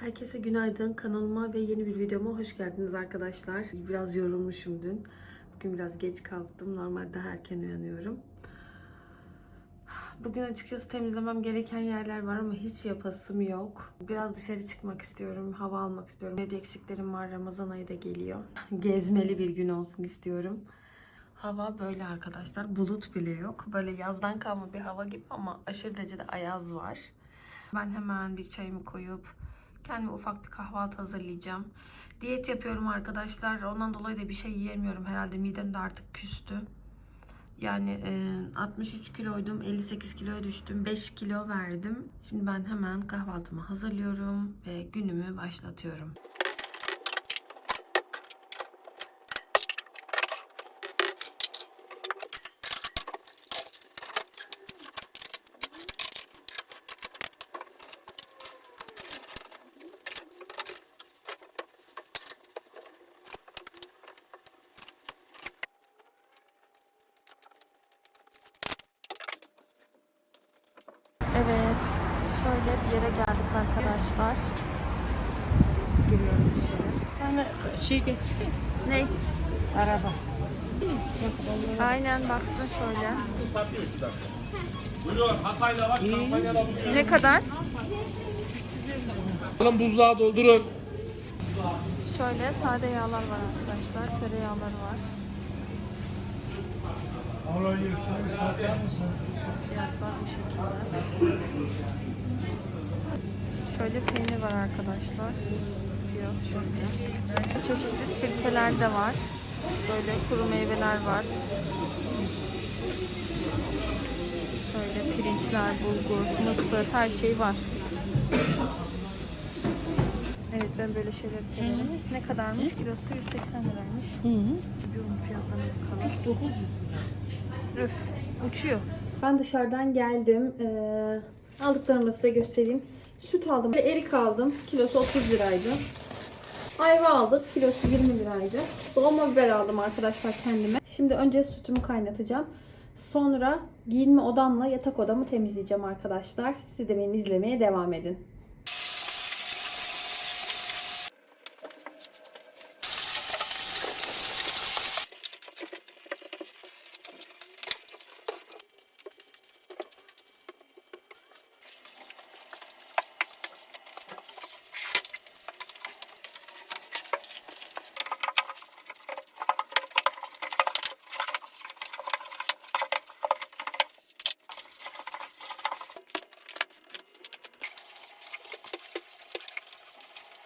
Herkese günaydın. Kanalıma ve yeni bir videoma hoş geldiniz arkadaşlar. Biraz yorulmuşum dün. Bugün biraz geç kalktım. Normalde erken uyanıyorum. Bugün açıkçası temizlemem gereken yerler var ama hiç yapasım yok. Biraz dışarı çıkmak istiyorum, hava almak istiyorum. Evde eksiklerim var, Ramazan ayı da geliyor. Gezmeli bir gün olsun istiyorum. Hava böyle arkadaşlar, bulut bile yok. Böyle yazdan kalma bir hava gibi ama aşırı derecede ayaz var. Ben hemen bir çayımı koyup kendime ufak bir kahvaltı hazırlayacağım. Diyet yapıyorum arkadaşlar. Ondan dolayı da bir şey yiyemiyorum. Herhalde midem de artık küstü. Yani e, 63 kiloydum, 58 kiloya düştüm, 5 kilo verdim. Şimdi ben hemen kahvaltımı hazırlıyorum ve günümü başlatıyorum. Şöyle bir yere geldik arkadaşlar. Giriyorum şöyle. tane şey getirsin. Ne? Araba. Aynen baksın şöyle. Buyurun Hatay lavaş kampanyada bugün. Ne kadar? Alın buzluğa doldurun. Şöyle sade yağlar var arkadaşlar. Tereyağları var. Şöyle peynir var arkadaşlar. Fiyat şöyle. Çeşitli sirkeler de var. Böyle kuru meyveler var. Şöyle pirinçler, bulgur, mısır her şey var. Ben böyle şeyleri severim. Ne kadarmış? Kilosu 180 liraymış. Hı hı. Ucuzun fiyatlarına bakalım. 900 Üf, uçuyor. Ben dışarıdan geldim. Ee, aldıklarımı da size göstereyim. Süt aldım. Erik aldım. Kilosu 30 liraydı. Ayva aldık. Kilosu 20 liraydı. Dolma biber aldım arkadaşlar kendime. Şimdi önce sütümü kaynatacağım. Sonra giyinme odamla yatak odamı temizleyeceğim arkadaşlar. Siz de beni izlemeye devam edin.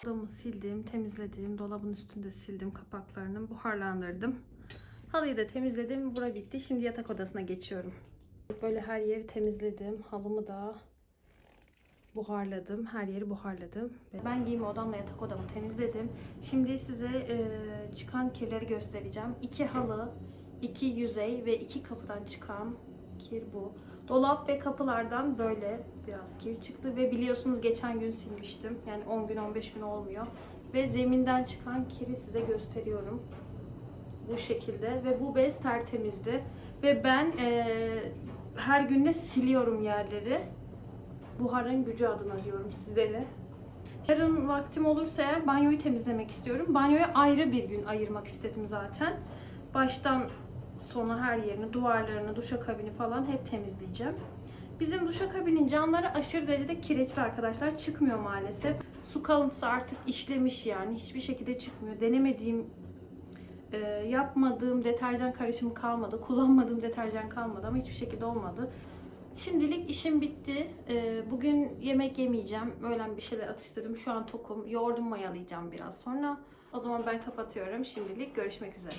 Odamı sildim, temizledim. Dolabın üstünde sildim kapaklarını, buharlandırdım. Halıyı da temizledim. Bura bitti. Şimdi yatak odasına geçiyorum. Böyle her yeri temizledim. Halımı da buharladım. Her yeri buharladım. Ben giyinme odamla yatak odamı temizledim. Şimdi size e, çıkan kirleri göstereceğim. İki halı, iki yüzey ve iki kapıdan çıkan kir bu. Dolap ve kapılardan böyle biraz kir çıktı ve biliyorsunuz geçen gün silmiştim. Yani 10 gün 15 gün olmuyor. Ve zeminden çıkan kiri size gösteriyorum. Bu şekilde ve bu bez tertemizdi. Ve ben eee, her günde siliyorum yerleri. Buharın gücü adına diyorum sizlere. Yarın vaktim olursa eğer banyoyu temizlemek istiyorum. Banyoya ayrı bir gün ayırmak istedim zaten. Baştan sona her yerini, duvarlarını, duşakabini falan hep temizleyeceğim. Bizim duşakabinin camları aşırı derecede kireçli arkadaşlar. Çıkmıyor maalesef. Su kalıntısı artık işlemiş yani. Hiçbir şekilde çıkmıyor. Denemediğim, e, yapmadığım deterjan karışımı kalmadı. Kullanmadığım deterjan kalmadı ama hiçbir şekilde olmadı. Şimdilik işim bitti. E, bugün yemek yemeyeceğim. Öğlen bir şeyler atıştırdım. Şu an tokum. Yoğurdum mayalayacağım biraz sonra. O zaman ben kapatıyorum. Şimdilik görüşmek üzere.